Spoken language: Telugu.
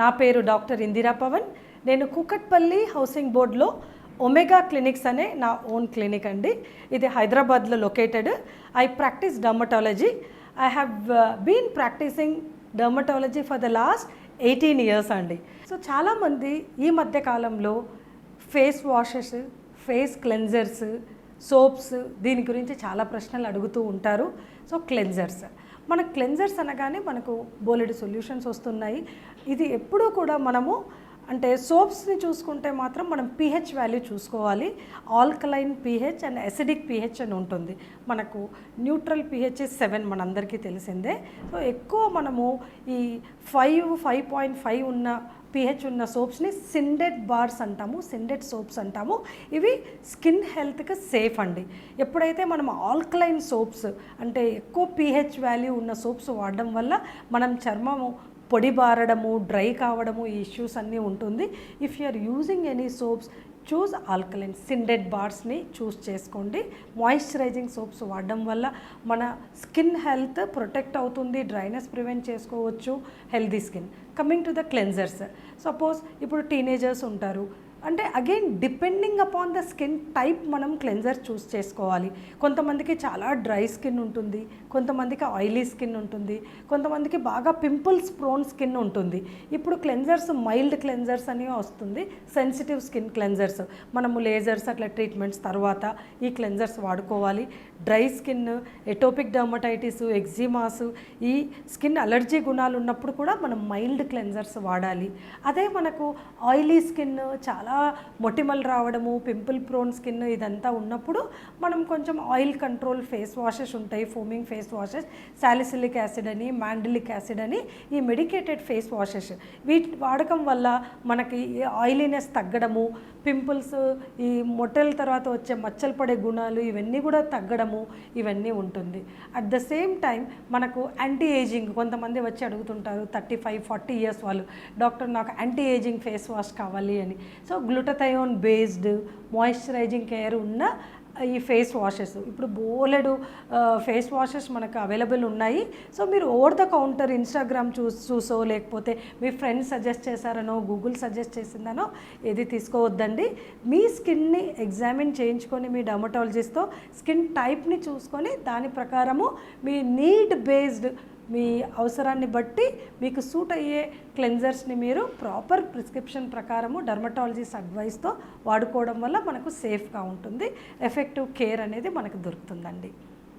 నా పేరు డాక్టర్ ఇందిరా పవన్. నేను కుకట్పల్లి హౌసింగ్ బోర్డ్లో ఒమేగా క్లినిక్స్ అనే నా ఓన్ క్లినిక్ అండి. ఇది హైదరాబాద్లో located I practice dermatology I have been practicing dermatology for the last eighteen years అండి. సో చాలామంది ఈ మధ్య కాలంలో face washes face cleansers soaps దీని గురించి చాలా ప్రశ్నలు అడుగుతూ ఉంటారు. సో క్లెన్జర్స్ మన క్లెన్జర్స్ అనగానే మనకు బోలెడు సొల్యూషన్స్ వస్తున్నాయి. ఇది ఎప్పుడూ కూడా మనము అంటే సోప్స్ని చూసుకుంటే మాత్రం మనం పీహెచ్ వాల్యూ చూసుకోవాలి. Alkaline pH and acidic pH అని ఉంటుంది. మనకు న్యూట్రల్ పీహెచ్ సెవెన్ మనందరికీ తెలిసిందే. సో ఎక్కువ మనము ఈ ఫైవ్ ఫైవ్ పాయింట్ ఫైవ్ ఉన్న పిహెచ్ ఉన్న సోప్స్ని సిండెడ్ బార్స్ అంటాము సిండెడ్ సోప్స్ అంటాము. ఇవి స్కిన్ హెల్త్కి సేఫ్ అండి. ఎప్పుడైతే మనం ఆల్కలైన్ సోప్స్ అంటే ఎక్కువ పిహెచ్ వాల్యూ ఉన్న సోప్స్ వాడడం వల్ల మనం చర్మము పొడి బారడము డ్రై కావడము ఈ ఇష్యూస్ అన్నీ ఉంటుంది. If you are using any soaps choose alkaline syndet బార్స్ని choose చేసుకోండి. మాయిశ్చరైజింగ్ సోప్స్ వాడడం వల్ల మన స్కిన్ హెల్త్ ప్రొటెక్ట్ అవుతుంది డ్రైనెస్ ప్రివెంట్ చేసుకోవచ్చు healthy skin. Coming to the cleansers. Suppose ఇప్పుడు టీనేజర్స్ ఉంటారు. అంటే again depending upon the skin type మనం క్లెన్జర్ చూస్ చేసుకోవాలి. కొంతమందికి చాలా డ్రై స్కిన్ ఉంటుంది కొంతమందికి ఆయిలీ స్కిన్ ఉంటుంది కొంతమందికి బాగా పింపుల్స్ ప్రోన్ స్కిన్ ఉంటుంది. ఇప్పుడు క్లెన్జర్స్ మైల్డ్ క్లెన్జర్స్ అని వస్తుంది సెన్సిటివ్ స్కిన్ క్లెన్జర్స్ మనము లేజర్స్ అట్లా ట్రీట్మెంట్స్ తర్వాత ఈ క్లెన్జర్స్ వాడుకోవాలి. Dry skin atopic dermatitis eczemas ఈ స్కిన్ అలర్జీ గుణాలు ఉన్నప్పుడు కూడా మనం మైల్డ్ క్లెన్జర్స్ వాడాలి. అదే మనకు ఆయిలీ స్కిన్ చాలా మొటిమలు రావడము పింపుల్ ప్రోన్ స్కిన్ ఇదంతా ఉన్నప్పుడు మనం కొంచెం ఆయిల్ కంట్రోల్ ఫేస్ వాషెస్ ఉంటాయి foaming face washes salicylic acid అని మ్యాండిలిక్ యాసిడ్ అని ఈ మెడికేటెడ్ ఫేస్ వాషెస్. వీటి వాడకం వల్ల మనకి ఆయిలీనెస్ తగ్గడము పింపుల్స్ ఈ మొట్టల తర్వాత వచ్చే మచ్చలు పడే గుణాలు ఇవన్నీ కూడా తగ్గడము ఇవన్నీ ఉంటుంది. అట్ ద సేమ్ టైం మనకు యాంటీ ఏజింగ్ కొంతమంది వచ్చి అడుగుతుంటారు థర్టీ ఫైవ్ ఫార్టీ ఇయర్స్ వాళ్ళు డాక్టర్ నాకు యాంటీ ఏజింగ్ ఫేస్ వాష్ కావాలి అని. So glutathione based moisturising care ఉన్న ఈ ఫేస్ వాషెస్. ఇప్పుడు బోలెడు ఫేస్ వాషెస్ మనకు అవైలబుల్ ఉన్నాయి. సో మీరు ఓవర్ ద కౌంటర్ ఇన్స్టాగ్రామ్ చూ చూసో లేకపోతే మీ ఫ్రెండ్స్ సజెస్ట్ చేశారనో గూగుల్ సజెస్ట్ చేసిందనో ఏది తీసుకోవద్దండి. మీ స్కిన్ని ఎగ్జామిన్ చేయించుకొని మీ డర్మటాలజిస్ట్తో స్కిన్ టైప్ని చూసుకొని దాని ప్రకారము మీ నీడ్ బేస్డ్ మీ అవసరాన్ని బట్టి మీకు సూట్ అయ్యే క్లెన్జర్స్ని మీరు ప్రాపర్ ప్రిస్క్రిప్షన్ ప్రకారము డర్మటాలజిస్ట్ అడ్వైస్తో వాడుకోవడం వల్ల మనకు సేఫ్గా ఉంటుంది. ఎఫెక్టివ్ కేర్ అనేది మనకు దొరుకుతుందండి.